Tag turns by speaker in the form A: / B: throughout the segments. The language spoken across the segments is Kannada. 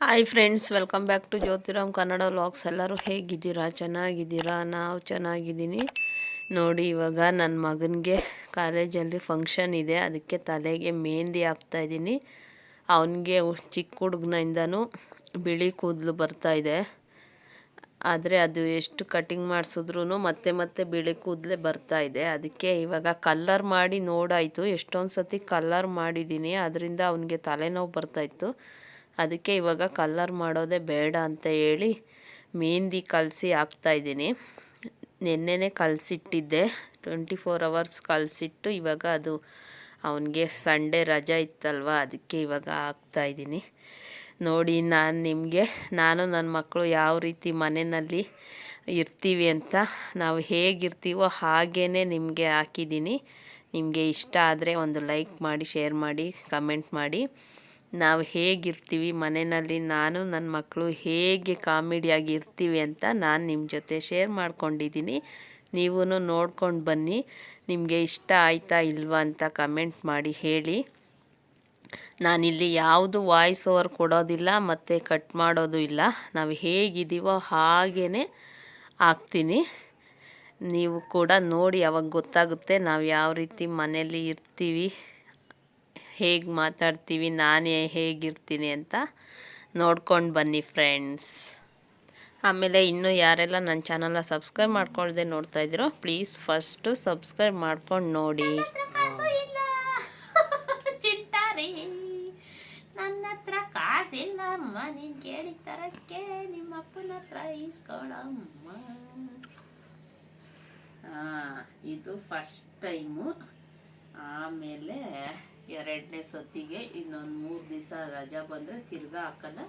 A: Hi friends welcome back to Jyothiram Kannada vlogs ಎಲ್ಲರೂ ಹೇಗಿದ್ದೀರಾ? ಚೆನ್ನಾಗಿದ್ದೀರಾ? ನಾವು ಚೆನ್ನಾಗಿದ್ದೀನಿ. ನೋಡಿ, ಇವಾಗ ನನ್ನ ಮಗನಿಗೆ ಕಾಲೇಜಲ್ಲಿ ಫಂಕ್ಷನ್ ಇದೆ. ಅದಕ್ಕೆ ತಲೆಗೆ ಮೆಹಂದಿ ಹಾಕ್ತಾಯಿದ್ದೀನಿ ಅವನಿಗೆ ಚಿಕ್ಕ ಹುಡುಗನಿಂದನೂ ಬಿಳಿ ಕೂದಲು ಬರ್ತಾಯಿದೆ ಆದರೆ ಅದು ಎಷ್ಟು ಕಟಿಂಗ್ ಮಾಡಿಸಿದ್ರೂ ಮತ್ತೆ ಮತ್ತೆ ಬಿಳಿ ಕೂದಲೇ ಬರ್ತಾ ಇದೆ. ಅದಕ್ಕೆ ಇವಾಗ ಕಲ್ಲರ್ ಮಾಡಿ ನೋಡಾಯಿತು. ಎಷ್ಟೊಂದು ಸತಿ ಕಲ್ಲರ್ ಮಾಡಿದ್ದೀನಿ. ಅದರಿಂದ ಅವನಿಗೆ ತಲೆನೋವು ಬರ್ತಾಯಿತ್ತು ಅದಕ್ಕೆ ಇವಾಗ ಕಲ್ಲರ್ ಮಾಡೋದೇ ಬೇಡ ಅಂತ ಹೇಳಿ ಮೆಹಂದಿ ಕಲಸಿ ಹಾಕ್ತಾಯಿದ್ದೀನಿ ನೆನ್ನೆನೇ ಕಲಸಿಟ್ಟಿದ್ದೆ. ಟ್ವೆಂಟಿ ಫೋರ್ ಅವರ್ಸ್ ಕಲಸಿಟ್ಟು ಇವಾಗ ಅದು ಅವನಿಗೆ ಸಂಡೇ ರಜಾ ಇತ್ತಲ್ವ, ಅದಕ್ಕೆ ಇವಾಗ ಹಾಕ್ತಾಯಿದ್ದೀನಿ ನೋಡಿ, ನಾನು ನಿಮಗೆ, ನಾನು ನನ್ನ ಮಕ್ಕಳು ಯಾವ ರೀತಿ ಮನೆಯಲ್ಲಿ ಇರ್ತೀವಿ ಅಂತ ನಾವು ಹೇಗಿರ್ತೀವೋ ಹಾಗೇ ನಿಮಗೆ ಹಾಕಿದ್ದೀನಿ. ನಿಮಗೆ ಇಷ್ಟ ಆದರೆ ಒಂದು ಲೈಕ್ ಮಾಡಿ ಶೇರ್ ಮಾಡಿ ಕಮೆಂಟ್ ಮಾಡಿ. ನಾವು ಹೇಗಿರ್ತೀವಿ ಮನೆಯಲ್ಲಿ, ನಾನು ನನ್ನ ಮಕ್ಕಳು ಹೇಗೆ ಕಾಮಿಡಿಯಾಗಿ ಇರ್ತೀವಿ ಅಂತ ನಾನು ನಿಮ್ಮ ಜೊತೆ ಶೇರ್ ಮಾಡ್ಕೊಂಡಿದ್ದೀನಿ. ನೀವೂ ನೋಡ್ಕೊಂಡು ಬನ್ನಿ. ನಿಮಗೆ ಇಷ್ಟ ಆಯ್ತಾ ಇಲ್ವಾ ಅಂತ ಕಮೆಂಟ್ ಮಾಡಿ ಹೇಳಿ. ನಾನಿಲ್ಲಿ ಯಾವುದು ವಾಯ್ಸ್ ಓವರ್ ಕೊಡೋದಿಲ್ಲ, ಮತ್ತು ಕಟ್ ಮಾಡೋದು ಇಲ್ಲ. ನಾವು ಹೇಗಿದ್ದೀವೋ ಹಾಗೇ ಹಾಕ್ತೀನಿ ನೀವು ಕೂಡ ನೋಡಿ, ಅವಾಗ ಗೊತ್ತಾಗುತ್ತೆ ನಾವು ಯಾವ ರೀತಿ ಮನೆಯಲ್ಲಿ ಇರ್ತೀವಿ. ಹೇಗೆ ಮಾತಾಡ್ತೀವಿ, ನಾನೇ ಹೇಗಿರ್ತೀನಿ ಅಂತ ನೋಡ್ಕೊಂಡು ಬನ್ನಿ ಫ್ರೆಂಡ್ಸ್ ಆಮೇಲೆ ಇನ್ನೂ ಯಾರೆಲ್ಲ ನನ್ನ ಚಾನಲ್ನ ಸಬ್ಸ್ಕ್ರೈಬ್ ಮಾಡ್ಕೊಳ್ದೆ ನೋಡ್ತಾ ಇದ್ದೀರೋ ಪ್ಲೀಸ್ ಫಸ್ಟು ಸಬ್ಸ್ಕ್ರೈಬ್ ಮಾಡ್ಕೊಂಡು ನೋಡಿ.
B: ನನ್ನ ಹತ್ರ ಕಾಸಿಲ್ಲ ಅಮ್ಮ. ತರಕ್ಕೆ ನಿಮ್ಮ ಅಪ್ಪನ ಹತ್ರ ಇದು ಫಸ್ಟ್ ಟೈಮು ಆಮೇಲೆ ಎರಡನೇ ಸತಿಗೆ ಇನ್ನೊಂದು ಮೂರು ದಿವಸ ರಜಾ ಬಂದರೆ ತಿರ್ಗಾ ಹಾಕಲ್ಲ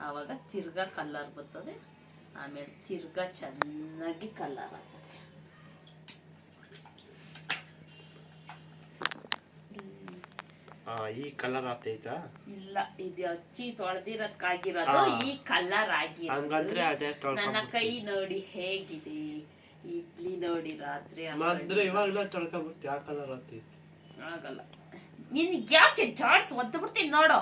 B: ಆವಾಗ ತಿರ್ಗಾ ಕಲ್ಲರ್ ಬರ್ತದೆ. ಆಮೇಲೆ ತಿರ್ಗಾ ಚೆನ್ನಾಗಿ ಕಲ್ಲರ್ ಆಗ್ತದೆ.
C: ಆ, ಈ ಕಲರ್ ಆತೈತಾ
B: ಇಲ್ಲ ಇದು ಹಚ್ಚಿ ತೊಳೆದಿರೋದ್ಕಾಗಿರೋದು ಈ ಕಲರ್ ಆಗಿರೋದು. ನನ್ನ ಕೈ ನೋಡಿ ಹೇಗಿದೆ? ಇಡ್ಲಿ ನೋಡಿ ರಾತ್ರಿ
C: ಮೊದ್ಲು ಇವಾಗ್ಲೂ ತೊಳ್ಕೊಬಿಟ್ಟು ಯಾವ ಕಲರ್ ಆಗ್ತೈತಿ.
B: ಆಗಲ್ಲ. ನಿನ್ ಯಾಕೆ ಜಾಡ್ಸ್ ಒದ್ದು ಬಿಡ್ತೀನಿ ನೋಡು.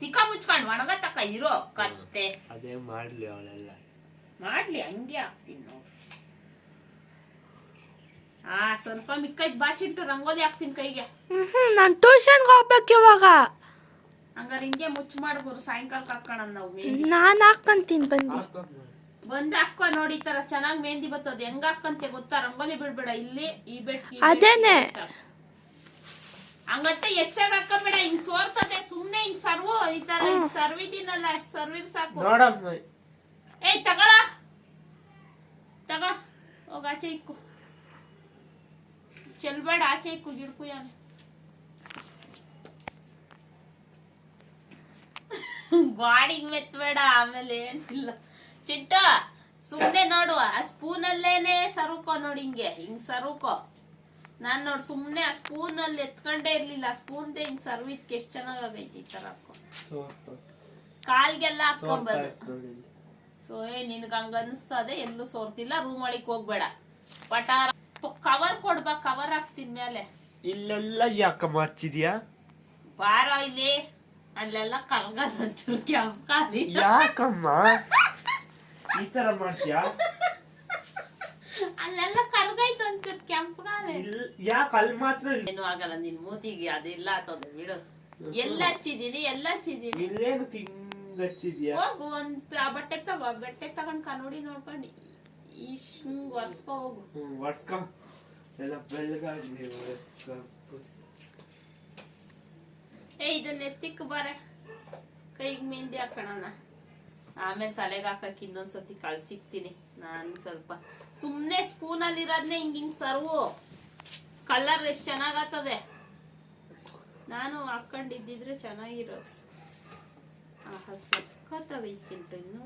B: ತಿಕ್ಕ ಮುಚ್ಕೊಂಡು ಒಣಗ ತಕ್ಕ ಇರೋ ಕತ್ತೆ.
C: ಅದೇ ಮಾಡ್ಲಿ ಅವಳೆಲ್ಲ.
B: ಮಾಡ್ಲಿ ಹಂಗೆ ಹಾಕ್ತೀನಿ ನೋಡು. ಆ ಸ್ವಲ್ಪ ಮಿಕ್ಕೈದ್ ಬಾಚಿಟ್ಟು ರಂಗೋಲಿ ಹಾಕ್ತೀನಿ ಕೈಗೆ.
A: ನಾನು ಟ್ಯೂಷನ್ಗೆ ಹೋಗ್ಬೇಕು ಇವಾಗ.
B: ಹಂಗಾರೆ ಹಿಂಗೆ ಮುಚ್ಚು ಮಾಡ್ಬೋರು ಸಾಯಂಕಾಲ ಹಾಕೋಣ ನಾವು
A: ನಾನು ಹಾಕ್ಕಂತೀನಿ ಬಂದು.
B: ಬಂದ್. ಹಾಕೋ ನೋಡಿ ಈ ತರ ಚೆನ್ನಾಗಿ ಮೆಹಂದಿ ಬರ್ತದ. ಹೆಂಗ್ ಹಾಕಂತೆ ಗೊತ್ತಾ? ರಂಗೋಲಿ ಬಿಡ್ಬೇಡ ಇಲ್ಲಿ ಈ ಬೆಟ್,
A: ಅದೇನೆ.
B: ಈ ಹೆಚ್ಚಾಗ ಹಂಗಂತ ಹೆಚ್ಚಾಗ್ ಹಾಕಬೇಡ ಹಿಂಗ್ ಸೋರ್ತದೆ ಸುಮ್ನೆ ಹಿಂಗ್ ಸರ್ವು ಈ ತರ ಹಿಂಗ್ ಸರ್ವಿದಿನಲ್ಲ ಅಷ್ಟ್ ಸರ್ವಿರ್ ಸಾಕು.
C: ನೋಡಮ್ಮ.
B: ಏಯ್ ತಗೊಳ. ತಗ ಹೋಗ ಆಚೆ ಇಕ್ಕು. ಚೆಲ್ಬೇಡ ಆಚೆ ಇಕ್ಕು ಗಿಡ್ಕು ಯಾನು. ಗಾಡಿಗೆ ಮೆತ್ಬೇಡ ಆಮೇಲೆ ಏನಿಲ್ಲ. ಚಿಟ್ಟ ಸುಮ್ನೆ ನೋಡು ಆ ಸ್ಪೂನ್ ಅಲ್ಲೇನೆ ಸರುಕೋ ನೋಡಿ ಹಿಂಗೆ ಹಿಂಗ್ ಸರುಕೋ ನಾನ್ ನೋಡ್ ಸುಮ್ನೆ ಆ ಸ್ಪೂನ್ ಅಲ್ಲಿ ಎತ್ಕೊಂಡೇ ಇರ್ಲಿಲ್ಲ. ಸ್ಪೂನ್ ಹಿಂಗ್ ಎಷ್ಟು ಎಷ್ಟ್ ಚೆನ್ನಾಗೈತಿ ಈ ತರ ಕಾಲ್ಗೆಲ್ಲ ಹಾಕೊಂಬದು ಸೊ ಏ ನಿನ್ಗ ಹಂಗ ಅನಿಸ್ತದೆ ಎಲ್ಲೂ ಸೋರ್ತಿಲ್ಲ ರೂಮ್ ಒಳಗ್ ಹೋಗ್ಬೇಡ. ಪಟಾರ. ಕವರ್ ಕೊಡ್ಬಾ ಕವರ್ ಹಾಕ್ತೀನಿ ಮೇಲೆ
C: ಇಲ್ಲೆಲ್ಲ ಯಾಕ ಮಾರ್ಚಿದ್ಯಾ?
B: ಬಾರ ಇಲ್ಲಿ. ಅಲ್ಲೆಲ್ಲ ಕಲ್ಗದ ಒಂಚೂರು ಕೆಂಪ್ಕಾಲಿ
C: ಯಾಕಮ್ಮ? ಈ ತರ ಮಾಡ್ತೀಯಾ?
B: ಅಲ್ಲೆಲ್ಲ ಕರ್ಗೈತು ಅಂತ ಕೆಂಪಗಾಲೆ
C: ಯಾಕೆ ಅಲ್ಲಿ ಮಾತ್ರ ಇಲ್ಲ?
B: ಏನು ಆಗಲ್ಲ ನಿನ್ ಮೂತಿಗೆ ಅದೆಲ್ಲ ತೊಂದ್ರೆ ಬಿಡು. ಎಲ್ಲ ಹಚ್ಚಿದೀನಿ ಎಲ್ಲ ಹಚ್ಚಿದೀನಿ
C: ಇಲ್ಲೇನು ಹಿಂಗ್ ಹಚ್ಚಿದ್ಯಾ
B: ಹೋಗು ಒಂದ್ ಆ ಬಟ್ಟೆ ತಗೋ ಬಟ್ಟೆ ತಗೊಂಡ್ ಕನ್ನಡಿ ನೋಡ್ಕೊಂಡು. ಇಶ್ ಹಿಂಗ್ ಒರ್ಸ್ಕೊ ಹೋಗು.
C: ಹ್ಮ್ ಒರ್ಸ್ಕೊ. ಎಲ್ಲ ಒರ್ಸ್ಕೊ.
B: ಏ ಇದನ್ನ ಎತ್ತಿಕ್ ಬಾರೆ. ಕೈಗೆ ಮೆಹಂದಿ ಹಾಕೋಣ ಆಮೇಲೆ ತಲೆಗೆ ಹಾಕಕ್ ಇನ್ನೊಂದ್ಸತಿ ಕಳ್ಸಿಕ್ತೀನಿ. ನಾನ್ ಸ್ವಲ್ಪ ಸುಮ್ಮನೆ ಸ್ಪೂನ್ ಅಲ್ಲಿ ಇರೋದ್ನೆ ಹಿಂಗ್ ಹಿಂಗ್ ಸರ್ವು. ಕಲರ್ ಎಷ್ಟು ಚೆನ್ನಾಗತ್ತದೆ ನಾನು ಹಾಕೊಂಡಿದ್ದಿದ್ರೆ ಚೆನ್ನಾಗಿರೋದು ಆಹಾ ಈ ಚಿಂಟು ಇನ್ನು.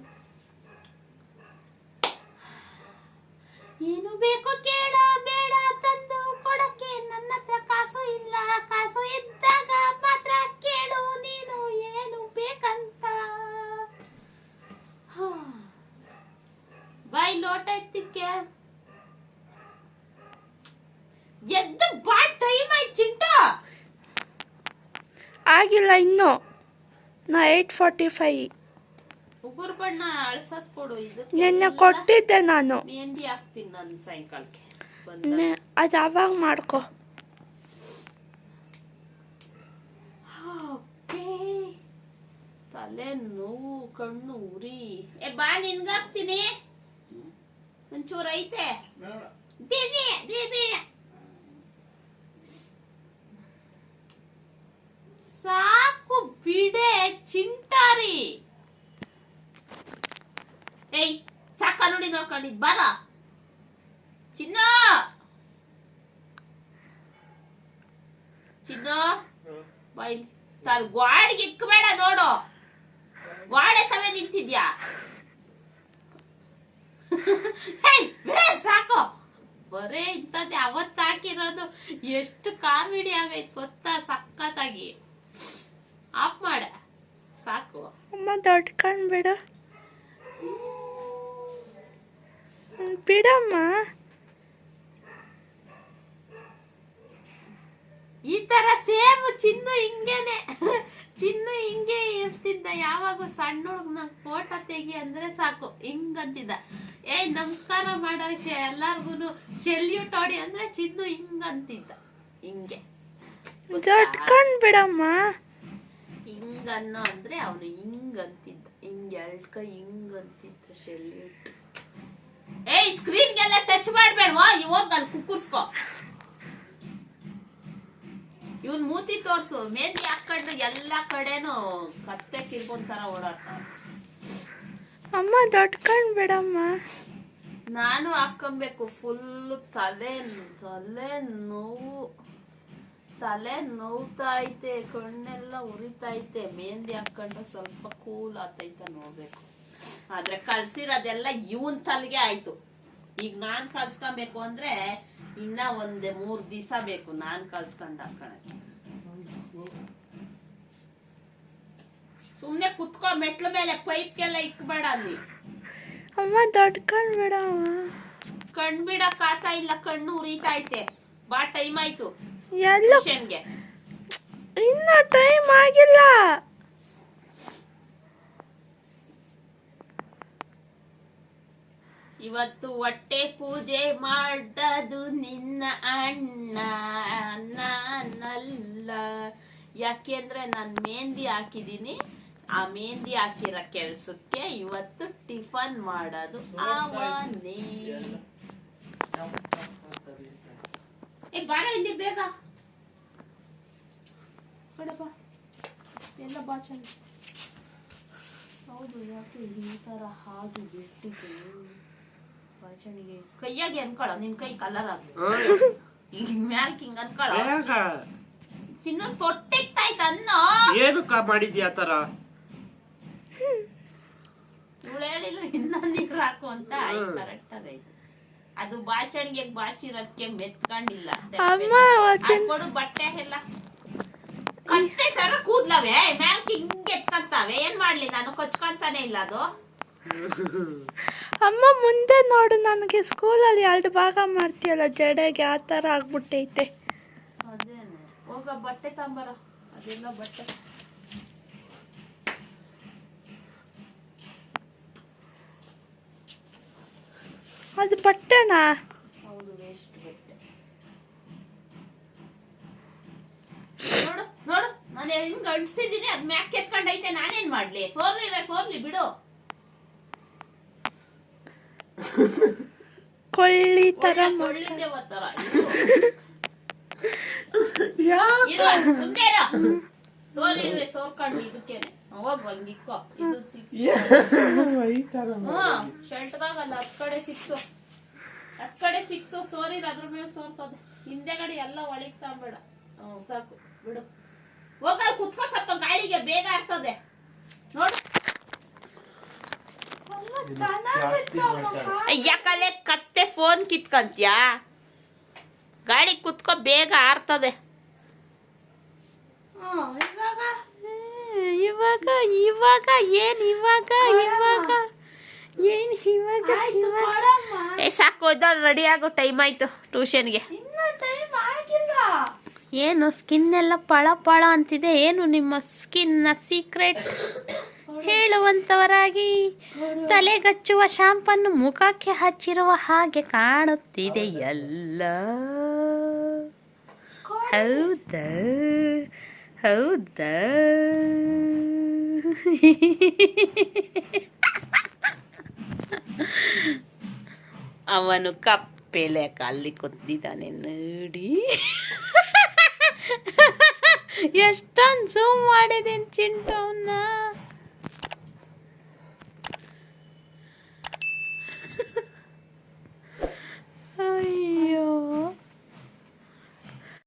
B: ಏನು ಬೇಕು ಕೇಳ ಬೇಡ, ತಂದು ಕೊಡಕ್ಕೆ ನನ್ನ ಹತ್ರ ಕಾಸು ಇಲ್ಲ ಕಾಸು ಇದ್ದಾಗ ಮಾತ್ರ ಕೇಳು ನೀನು ಏನು ಬೇಕಂತ ಹಾ. ಬಾಯ್ ಲೋಟ ಎತ್ತಿಕ್ಕೆ ಎದ್ದು ಬಾ ಟೈಮ್ ಆಯ್ತು ಚಿಂಟು
A: ಆಗಿಲ್ಲ ಇನ್ನು ನಾ ಏಯ್ಟ್ ಫಾರ್ಟಿ ಫೈ
B: ಉಗುರು ಬಣ್ಣ ಅಳ್ಸದ್ ಕೊಡು ಇದಕ್ಕೆ
D: ನಿನ್ನೆ ಕೊಟ್ಟಿದ್ದೆ ನಾನು.
B: ಮೆಹಂದಿ ಹಾಕ್ತೀನಿ ನಾನು ಸಾಯಂಕಾಲಕ್ಕೆ. ಬಂದ
D: ನೆ- ಅದು ಅವಾಗ ಮಾಡ್ಕೊ.
B: ಓಕೆ. ತಲೆ ನೋವು ಕಣ್ಣು ಉರಿ. ಏ ಬಾ ನಿನ್ಗಾಕ್ತೀನಿ ಒಂಚೂರು ಐತೆ. ಬೇರೆ ಸಾಕು ಚಿಂಟಾರಿ ಏಯ್, ಸಾಕ ನೋಡಿ ನೋಡ್ಕೊಂಡಿದ್ ಬಾರ ಚಿನ್ನ. ಚಿನ್ನ. ಬಾಯ್ ತಾನು ಗ್ವಾಡಿಗೆ ಇಕ್ಕಬೇಡ ನೋಡು. ಗ್ವಾಡೆ ತವೆ ನಿಂತಿದ್ಯಾ? ಸಾಕು. ಬರೇ ಇಂಥದ್ದೇ, ಅವತ್ತು ಹಾಕಿರೋದು ಎಷ್ಟು ಕಾಮಿಡಿ ಆಗೈತ್ ಗೊತ್ತಾ ಸಕ್ಕತ್ತಾಗಿ ಆಫ್ ಮಾಡ.
D: ಅಮ್ಮ ದೊಡ್ಕೊಂಡು ಬಿಡಮ್ಮ.
B: ಈ ತರ ಸೇಮ್ ಚಿನ್ನು ಹಿಂಗೇನೆ. ಚಿನ್ನು ಹಿಂಗೆ ಇರ್ತಿದ್ದ. ಯಾವಾಗ ಸಣ್ಣ ಹುಡುಗ ನಂಗೆ ಫೋಟೋ ತೆಗಿ ಅಂದ್ರೆ ಸಾಕು. ಹಿಂಗಂತಿದ್ದ. ಏ ನಮಸ್ಕಾರ ಮಾಡೋ. ಎಲ್ಲಾರ್ಗು ಸೆಲ್ಯೂಟ್ ಹೊಡಿ ಅಂದ್ರೆ ಚಿನ್ನು ಹಿಂಗಂತಿದ್ದ. ಹಿಂಗೆ?
D: ದೊಡ್ಕೊಂಡು ಬಿಡಮ್ಮ.
B: ಹಿಂಗನ್ನೋ ಅಂದ್ರೆ ಅವನು ಹಿಂಗಂತಿದ್ದ ಹಿಂಗ್ ಎಳ್ಕ ಶೆಲ್ಯೂಟ್ ಸೆಲ್ಯೂಟ್ ಏಯ್ ಸ್ಕ್ರೀನ್ಗೆಲ್ಲ ಟಚ್ ಮಾಡ್ಬೇಡ್ವಾ? ಇವಾಗ ಅಲ್ಲಿ ಕುಕ್ಕುರ್ಸ್ಕೊ. ಇವನ್ ಮೂತಿ ತೋರ್ಸು. ಮೆಹಂದಿ ಹಾಕೊಂಡು ಎಲ್ಲಾ ಕಡೆನೂ ಕತ್ತೆ ಕಿರ್ಕೊಂತಾರ ಓಡಾಡ್ತಾವ
D: ಅಮ್ಮ ದೊಡ್ಕಂಡ್ ಬಿಡಮ್ಮ.
B: ನಾನು ಹಾಕೊಬೇಕು ಫುಲ್ ತಲೆ ತಲೆ ನೋವು. ತಲೆ ನೋವ್ತಾ ಐತೆ ಕಣ್ಣೆಲ್ಲ ಉರಿತೈತೆ ಮೆಹಂದಿ ಹಾಕೊಂಡ್ರೆ ಸ್ವಲ್ಪ ಕೂಲ್ ಆತೈತ ನೋಡ್ಬೇಕು. ಆದ್ರೆ ಕಲ್ಸಿರೋದೆಲ್ಲ ಇವನ್ ತಲೆಗೆ ಆಯ್ತು. ಈಗ ನಾನ್ ಕಲ್ಸ್ಕೊಬೇಕು ಅಂದ್ರೆ ಇನ್ನ ಒಂದ್ ಮೂರ್ ದಿವಸ ಬೇಕು ನಾನ್ ಕಲ್ಸ್ಕೊಂಡ್ ಹಾಕೊಳಕ್ಕೆ. ಸುಮ್ನೆ ಕುತ್ಕೋ ಮೆಟ್ಲ ಮೇಲೆ ಪೈಪ್ಗೆಲ್ಲ ಇಕ್ಬೇಡ ಅಲ್ಲಿ.
D: ಅಮ್ಮ ದೊಡ್ಡ ಕಣ್ ಬಿಡ
B: ಕಣ್ ಬಿಡಕ್ ಆತ ಇಲ್ಲ ಕಣ್ಣು ಉರಿತೈತೆ ಬಾ ಟೈಮ್ ಆಯ್ತು.
D: ಎಲ್ಲ ಇನ್ನ ಟೈಮ್ ಆಗಿಲ್ಲ.
B: ಇವತ್ತು ಹೊಟ್ಟೆ ಪೂಜೆ ಮಾಡದು ನಿನ್ನ ಅಣ್ಣ. ನಾನಲ್ಲ. ಯಾಕೆಂದ್ರೆ ನಾನು ಮೆಹಂದಿ ಹಾಕಿದೀನಿ ಆ ಮೆಹಂದಿ ಹಾಕಿರೋ ಕೆಲ್ಸಕ್ಕೆ ಇವತ್ತು ಟಿಫನ್ ಮಾಡೋದು ಅವನೇ. ಏ ಬಾರ ಇಲ್ಲಿ ಬೇಗ. ಕಡೆ ಎಲ್ಲ ಬಾ ಹೌದು ಯಾಕೆ ಈ ತರ ಹಾಗೆ ಬಿಟ್ಟಿದೆ ಬಾಚಣಿಗೆ ಕೈಯಾಗೆ ಅನ್ಕೊಳ ನಿನ್ ಕೈ ಕಲರ್ ಆಗ ಈಗ ಮ್ಯಾಲ್ಕ್ ಹಿಂಗ್ ಅನ್ಕೊಳ. ಚಿನ್ನ ತೊಟ್ಟಿಕ್ತಾಯ್ತ ಅನ್ನೋ.
C: ಏನಕ್ಕ ಮಾಡಿದ್ಯಾ ಆ ತರ?
B: ಇವಳು ಹೇಳಿಲ್ಲ ಇನ್ನ ನೀರು ಹಾಕು ಅಂತ. ಕರೆಕ್ಟ್ ಆಗೈತೆ ಅದು ಬಾಚಣಿಗೆ ಬಾಚಿರೋದಕ್ಕೆ ಮೆತ್ಕೊಂಡಿಲ್ಲ. ಕೊಡು ಬಟ್ಟೆ ಎಲ್ಲ. ಕತ್ತೆ ತರ ಕೂದ್ಲವೆ? ಮ್ಯಾಲ್ ಹಿಂಗ್ ಎತ್ಕೊಂತಾವೆ? ಏನ್ ಮಾಡ್ಲಿ ನಾನು? ಕೊಚ್ಕೊಂತಾನೆ ಇಲ್ಲ ಅದು?
D: ಅಮ್ಮ ಮುಂದೆ ನೋಡು ನನಗೆ ಸ್ಕೂಲಲ್ಲಿ ಎರಡು ಭಾಗ ಮಾಡ್ತೀಯಲ್ಲ ಜಡೆಗೆ ಆ ಥರ ಆಗ್ಬಿಟ್ಟೈತೆ.
B: ಅದೇನೆ. ಹೋಗ ಬಟ್ಟೆ ತಂಬರ ಅದೆಲ್ಲ ಬಟ್ಟೆ.
D: ಅದು ಬಟ್ಟೆನಾ
B: ಹೌದು ವೇಸ್ಟ್ ಬಟ್ಟೆ ನೋಡು ನಾನು ಹೆಂಗ್ ಅಂಟಿಸಿದೀನಿ ಅದ್ ಮ್ಯಾಕ್ ಕೆತ್ಕೊಂಡೈತೆ ನಾನೇನ್ ಮಾಡ್ಲಿ? ಸೋರ್ಲಿ ಸೋರ್ಲಿ ಬಿಡು.
D: ಕೊಳ್ಳಿ
B: ತರ ಒತ್ತರ ಇರು. ಸುಮ್ನೆ ಸೋರಿ ಇರ್ರಿ ಸೋರ್ಕೊಂಡು ಇದಕ್ಕೇನೆ. ಹೋಗ್ ಹಂಗ್ ಇಕ್ಕೋ ಇದು ಹ್ಮ್ ಶರ್ಟ್ಗಾಗಲ್ಲ ಹತ್ ಕಡೆ ಸಿಕ್ಸು ಹತ್ ಕಡೆ ಸಿಕ್ಸು ಸೋರಿರ್ ಅದ್ರ ಮೇಲೆ ಸೋರ್ತದೆ. ಹಿಂದೆಗಡೆ ಎಲ್ಲ ಒಳಗ್ ತಗೊಂಬೇಡ ಹ್ಮ್ ಸಾಕು. ಬಿಡು. ಹೋಗಲ್ ಕುತ್ಕೋ ಸ್ವಲ್ಪ ಗಾಳಿಗೆ ಬೇಗ ಆಗ್ತದೆ. ನೋಡು. ಯಾಕಲೆ ಕತ್ತೆ ಫೋನ್ ಕಿತ್ಕಂತ್ಯಾ? ಗಾಡಿ ಕುತ್ಕೋ ಬೇಗ ಆರ್ತದೆ. ಇವಾಗ? ಇವಾಗ ಏನ್ ಇವಾಗ ಇವಾಗ? ಏನ್ ಇವಾಗ ಇವಾಗ? ಏ ಸಾಕು ರೆಡಿ ಆಗೋ ಟೈಮ್ ಆಯ್ತು ಟ್ಯೂಷನ್ಗೆ
D: ಇನ್ನ ಟೈಮ್ ಆಗಿಲ್ಲ.
B: ಏನು ಸ್ಕಿನ್ ಎಲ್ಲ ಪಳ ಪಳ ಅಂತಿದೆ. ಏನು ನಿಮ್ಮ ಸ್ಕಿನ್ನ ಸೀಕ್ರೆಟ್ ಹೇಳುವಂಥವರಾಗಿ ತಲೆಗಚ್ಚುವ ಶಾಂಪನ್ನು ಮುಖಕ್ಕೆ ಹಚ್ಚಿರುವ ಹಾಗೆ ಕಾಣುತ್ತಿದೆ ಎಲ್ಲ. ಹೌದ? ಹೌದ? ಅವನು ಕಪ್ಪೆಲೆ ಕಾಲಿ ಕೊತ್ತಿದ್ದಾನೆ ನೋಡಿ. ಎಷ್ಟೊಂದು ಝೂಮ್ ಮಾಡಿದ್ದೀನಿ ಚಿಂಟವನ್ನ ಅಯ್ಯೋ